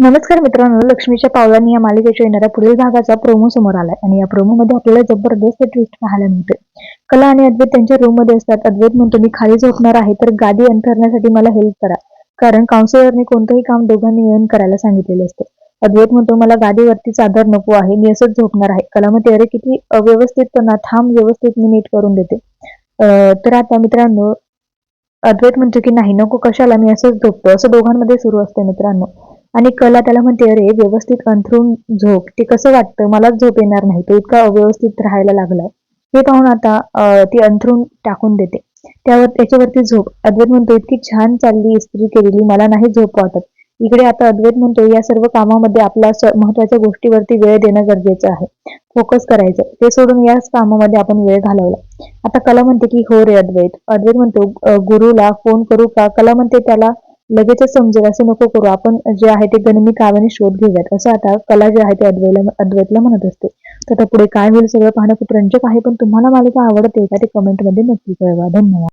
नमस्कार मित्रांनो लक्ष्मीच्या पावलांनी या मालिकेच्या येणाऱ्या पुढील भागाचा प्रोमो समोर आलाय आणि या प्रोमो मध्ये आपल्याला जबरदस्त ट्विस्ट पाहायला मिळते कला आणि अद्वैत त्यांच्या रूममध्ये असतात. अद्वैत म्हणतो मी खाली झोपणार आहे तर गादी अंतरण्यासाठी मला हेल्प करा. कारण काउन्सिलरने कोणतंही काम दोघांनी मिळून करायला सांगितलेलं असतं. अद्वैत म्हणतो मला गादीवरती चादर नको आहे मी असंच झोपणार आहे. कला म्हणते अरे किती अव्यवस्थितपणा थांब व्यवस्थित मी नीट करून देते. तर आता मित्रांनो अद्वैत म्हणतो की नाही नको कशाला? मी असंच झोपतो. असं दोघांमध्ये सुरू असतं मित्रांनो. आणि कला त्याला म्हणते अरे व्यवस्थित अंथरून झोप. ते कसं वाटतं? मलाच झोप येणार नाही. तो इतका अव्यवस्थित राहायला लागलाय. हे पाहून आता ती अंथरून टाकून देते. त्यावर त्याच्यावरती झोप. अद्वैत म्हणतो इतकी छान चालली इस्त्री केलेली. मला नाही झोप वाटत. इकडे आता अद्वैत म्हणतो या सर्व कामामध्ये आपला महत्त्वाच्या गोष्टीवरती वेळ देणं गरजेचं आहे. फोकस करायचं. ते सोडून याच कामामध्ये आपण वेळ घालवला. आता कला म्हणते की हो रे अद्वैत. अद्वैत म्हणतो गुरुला फोन करू का? कला म्हणते त्याला लगेचच समजेल असं नको करू. आपण जे आहे ते गणिमी काव्याने शोध घेऊयात. असं आता कला जे आहे ते अद्वैला अद्वैतला म्हणत असते. तर आता पुढे काय होईल सगळं पाहणं खूप रंजक आहे पण तुम्हाला मालिका आवडते का ते कमेंटमध्ये नक्की कळवा. धन्यवाद.